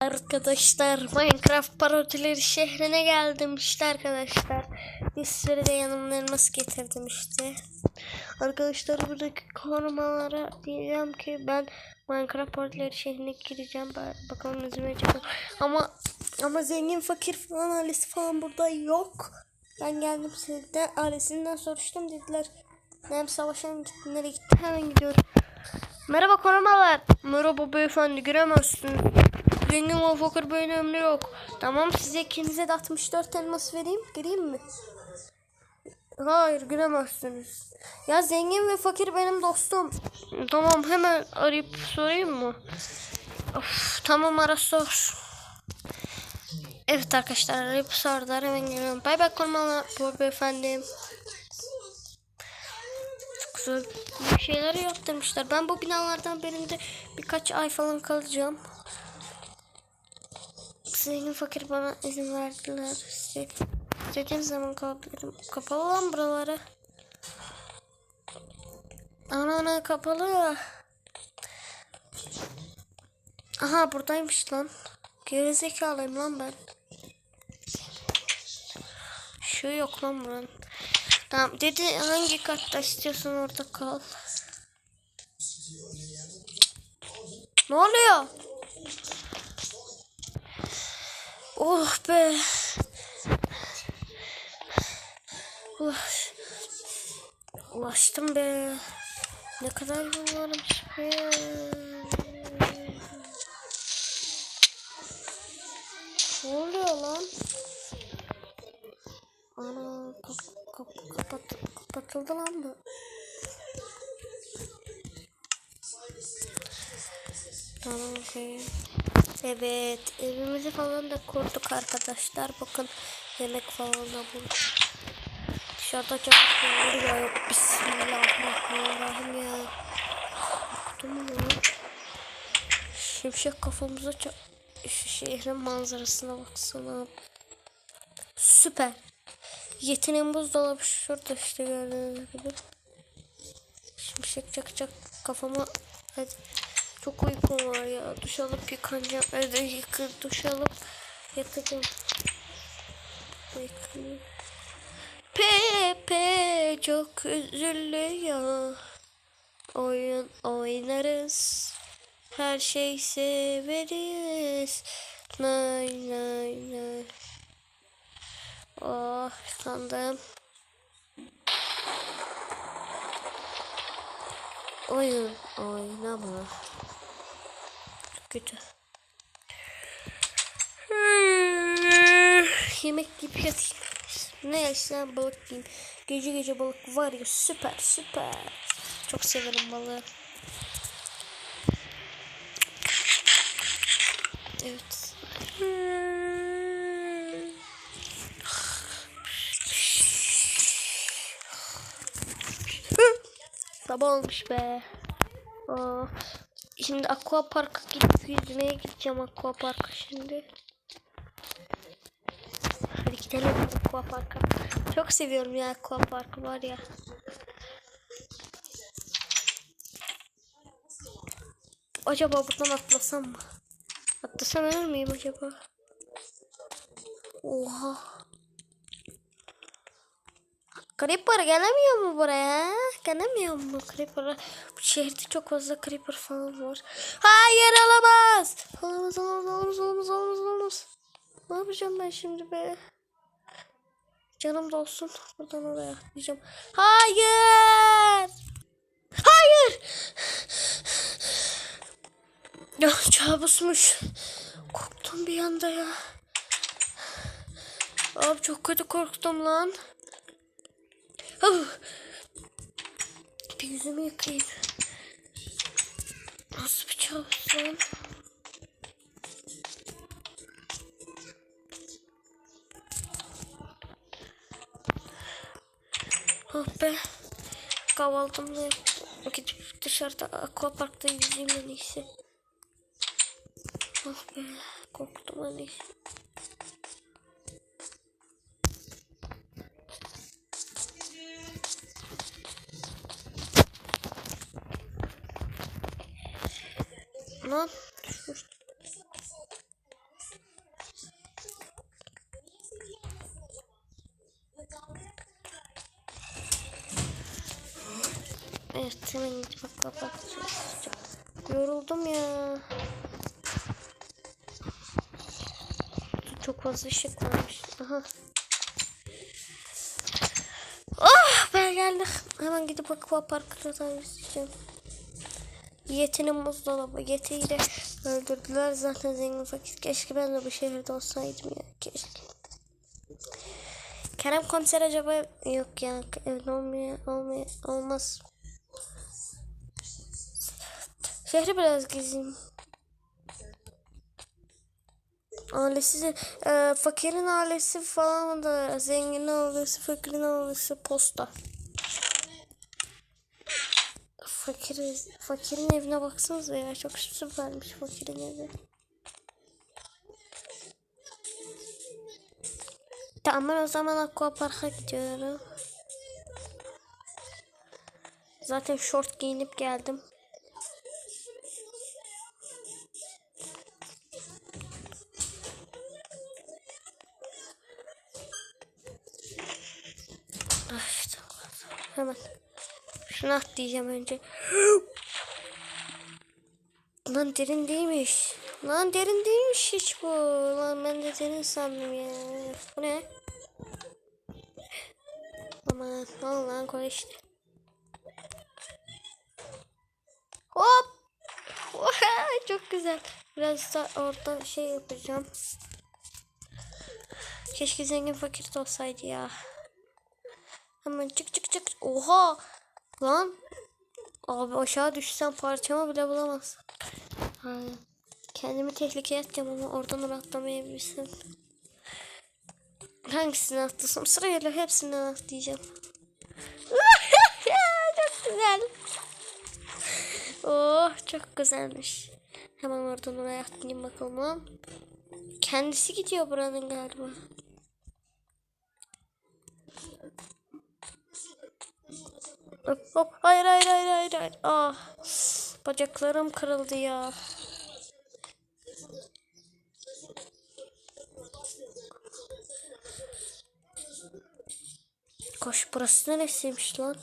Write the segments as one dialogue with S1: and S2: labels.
S1: Arkadaşlar Minecraft parodileri şehrine geldim işte arkadaşlar. Bir sürü de yanımda elmas getirdim işte. Arkadaşlar buradaki korumalara diyeceğim ki ben Minecraft parodileri şehrine gireceğim. Ba- Bakalım zaman çıkacak. Ama ama zengin fakir falan ailesi falan burada yok. Ben geldim sizde ailesinden soruştum dediler. Hem savaşa mı gitti nereye gitti hemen gidiyorum. Merhaba korumalar. Merhaba beyefendi giremezsiniz. Zengin ve fakir böyle ömrü yok. Tamam size ikinize de 64 elmas vereyim. Gireyim mi? Hayır giremezsiniz. Ya zengin ve fakir benim dostum. Tamam hemen arayıp sorayım mı? Of, tamam ara sor. Evet arkadaşlar arayıp sordular hemen geliyorum. Bay bay korumalar. Bu beyefendi. Çok güzel bir şeyler yaptırmışlar. Ben bu binalardan birinde birkaç ay falan kalacağım. Zengin fakir bana izin verdiler. İstediğim zaman kalabilirim. Kapalı lan buraları. Ana ana kapalı. Aha buradaymış lan. Gerizekalıyım lan ben. Şu yok lan buranın. Tamam dedi hangi katta istiyorsan orada kal. Ne oluyor? Oh be. Ulaş. Ulaştım be. Ne kadar yol varmış be. Ne oluyor lan? Ana kap, kap, kapat, kapatıldı lan bu. Tamam okey. Evet evimizi falan da kurduk arkadaşlar. Bakın yemek falan da bulduk. Dışarıda çok yağmur yağıyor. Bismillahirrahmanirrahim ya. Korktum mu? Şimşek kafamıza çok... Şu şehrin manzarasına baksana. Süper. Yeteneğim buzdolabı şurada işte gördüğünüz gibi. Şimşek çakacak kafama. Hadi. Çok uykum var ya. Duş alıp yıkanacağım. Evde yıkı, duş alıp yatacağım. Yıkanayım. Pepe çok üzülüyor. Oyun oynarız. Her şey severiz. Nay nay nay. Oh sandım. Oyun oynama. Kötü. Yemek yiyip yatayım. Ne yersen balık yiyeyim. Gece gece balık var ya süper süper. Çok severim balığı. Evet. Sabah olmuş be. Of. Şimdi aqua parka gidip yüzmeye gideceğim aqua parka şimdi. Hadi gidelim aqua parka. Çok seviyorum ya aqua parkı var ya. Acaba buradan atlasam mı? Atlasam ölür müyüm acaba? Oha. Creeper gelemiyor mu buraya? Gelemiyor mu Creeper? Bu şehirde çok fazla Creeper falan var. Hayır alamaz. Olamaz olamaz olamaz olamaz olamaz olamaz. Ne yapacağım ben şimdi be? Canım da. Buradan oraya atlayacağım. Hayır. Hayır. Ya kabusmuş. Korktum bir anda ya. Abi çok kötü korktum lan. Huh. Bir yüzümü yıkayayım. Nasıl lan? Oh be. Kahvaltımı da yaptım. Gidip dışarıda aquaparkta yüzeyim en iyisi. Oh be. Korktum en iyisi. Lan. Evet hemen bak bak bak. Yoruldum ya. Çok fazla ışık varmış. Aha. Oh ben geldim. Hemen gidip aquaparkta da izleyeceğim. Yeti'nin buzdolabı. Yeti'yi de öldürdüler zaten zengin fakir. Keşke ben de bu şehirde olsaydım ya. Keşke. Kerem komiser acaba yok ya. Evde olmaya, olmaya, olmaz. Şehri biraz gezeyim. Ailesi de e, fakirin ailesi falan da zenginin ailesi, fakirin ailesi posta. Fakir, fakirin evine baksanıza ya çok süpermiş fakirin evi. Tamam o zaman aqua parka gidiyorum. Zaten short giyinip geldim. Ah işte. Hemen. Şunu atlayacağım önce. Lan derin değilmiş. Lan derin değilmiş hiç bu. Lan ben de derin sandım ya. Bu ne? Aman lan koy işte. Hop. Çok güzel. Biraz da orada şey yapacağım. Keşke zengin fakir olsaydı ya. Hemen çık çık çık. Oha. Lan. Abi aşağı düşsem parçamı bile bulamaz. Ha. Kendimi tehlikeye atacağım ama oradan atlamayabilirsin. Hangisini atlasam sırayla hepsinden atlayacağım. çok güzel. Oh çok güzelmiş. Hemen oradan oraya atlayayım bakalım. Kendisi gidiyor buranın galiba. Hop hop hayır hayır hayır hayır. hayır. Ah bacaklarım kırıldı ya. Koş burası neresiymiş lan?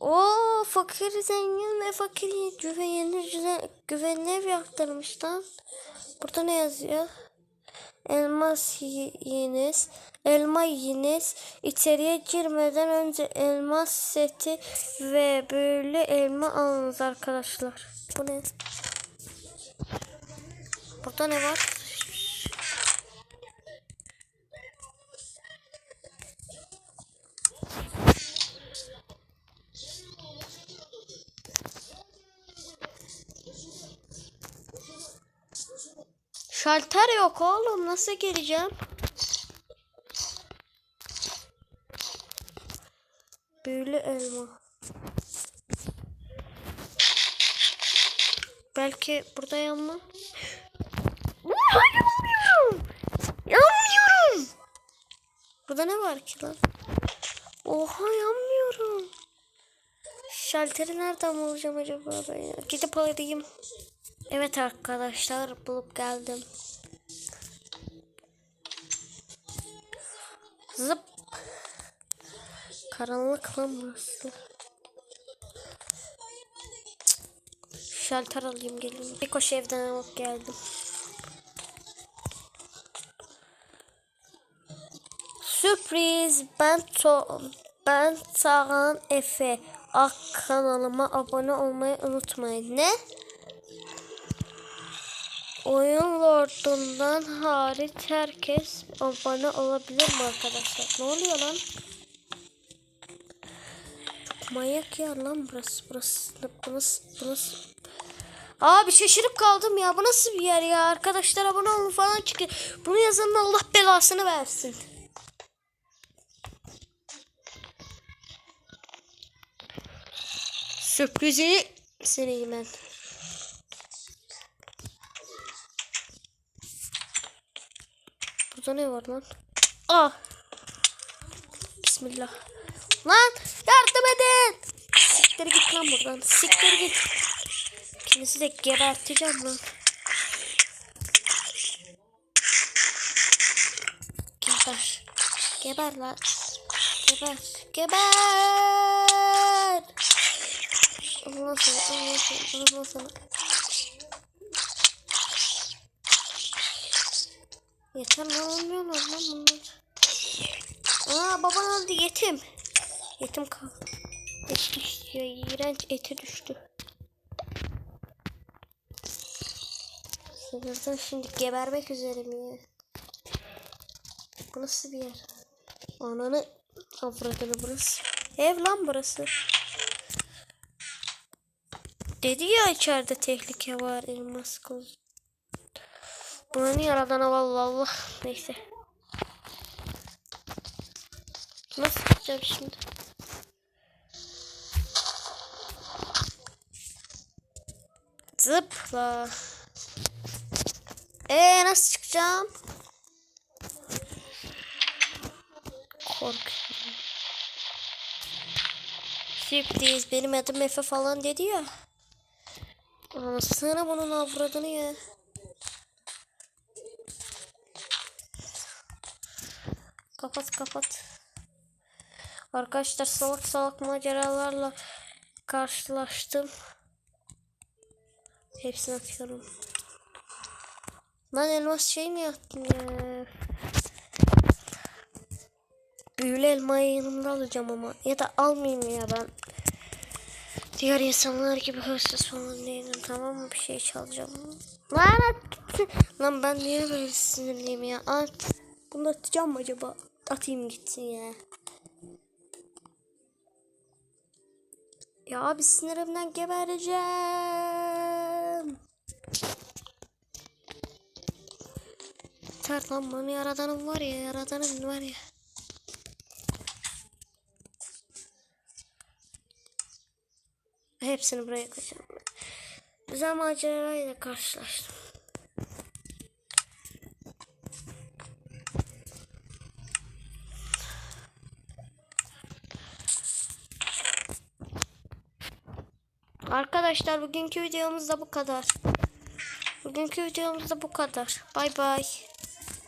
S1: Oo fakir zengin ve fakir güvenilir güvenilir yaptırmış lan. Burada ne yazıyor? Elmas yiyiniz, elma yiyiniz. İçeriye girmeden önce elmas seti ve böyle elma alınız arkadaşlar. Bu ne? Burada ne var? Şalter yok oğlum. Nasıl geleceğim? Büyülü elma. Belki burada yanma. Hayır yanmıyorum. Yanmıyorum. Burada ne var ki lan? Oha yanmıyorum. Şalteri nereden bulacağım acaba ben? Gidip arayayım. Evet arkadaşlar bulup geldim. Zıp. Karanlık lan burası. Şalter alayım gelin. Bir koş evden alıp geldim. Sürpriz ben to ben Taran Efe. Ak kanalıma abone olmayı unutmayın. Ne? Oyun Lord'undan hariç herkes abone olabilir mi arkadaşlar? Ne oluyor lan? Manyak ya lan burası. Burası. Burası. Burası. Abi şaşırıp kaldım ya. Bu nasıl bir yer ya? Arkadaşlar abone olun falan çıkıyor. Bunu yazanın Allah belasını versin. Sürprizi seneyim ben. Burada ne var lan? Ah. Bismillah. Lan yardım. Siktir git lan buradan. Siktir git. Kendisi de geberteceğim lan. Geber. Geber lan. Geber. Geber. Allah sana, Allah sana, Allah sana. Yeter lan olmuyorlar lan bunlar. Aa baban öldü yetim. Yetim kaldı. Et düştü iğrenç eti düştü. Sınırdan şimdi gebermek üzereyim ya. Bu nasıl bir yer? Ananı avradını burası. Ev lan burası. Dedi ya içeride tehlike var elmas kız. Buna niye aradan Allah Allah. Neyse. Nasıl çıkacağım şimdi? Zıpla. Ee nasıl çıkacağım? Korkuyorum. Sürpriz benim adım Efe falan dedi ya. Anasını bunun avradını ya. Kapat kapat. Arkadaşlar salak salak maceralarla karşılaştım. Hepsini atıyorum. Lan elmas şey mi yaptın ya? Büyülü elmayı yanımda alacağım ama. Ya da almayayım ya ben. Diğer insanlar gibi hırsız falan değilim tamam mı? Bir şey çalacağım. Lan. Lan ben niye böyle sinirliyim ya? At. Bunu atacağım acaba? Atayım gitsin ya. Ya abi sinirimden gebereceğim. Yeter lan bana yaradanım var ya yaradanım var ya. Hepsini buraya koyacağım. Güzel macerayla karşılaştım. Arkadaşlar bugünkü videomuz da bu kadar. Bugünkü videomuz da bu kadar. Bay bay.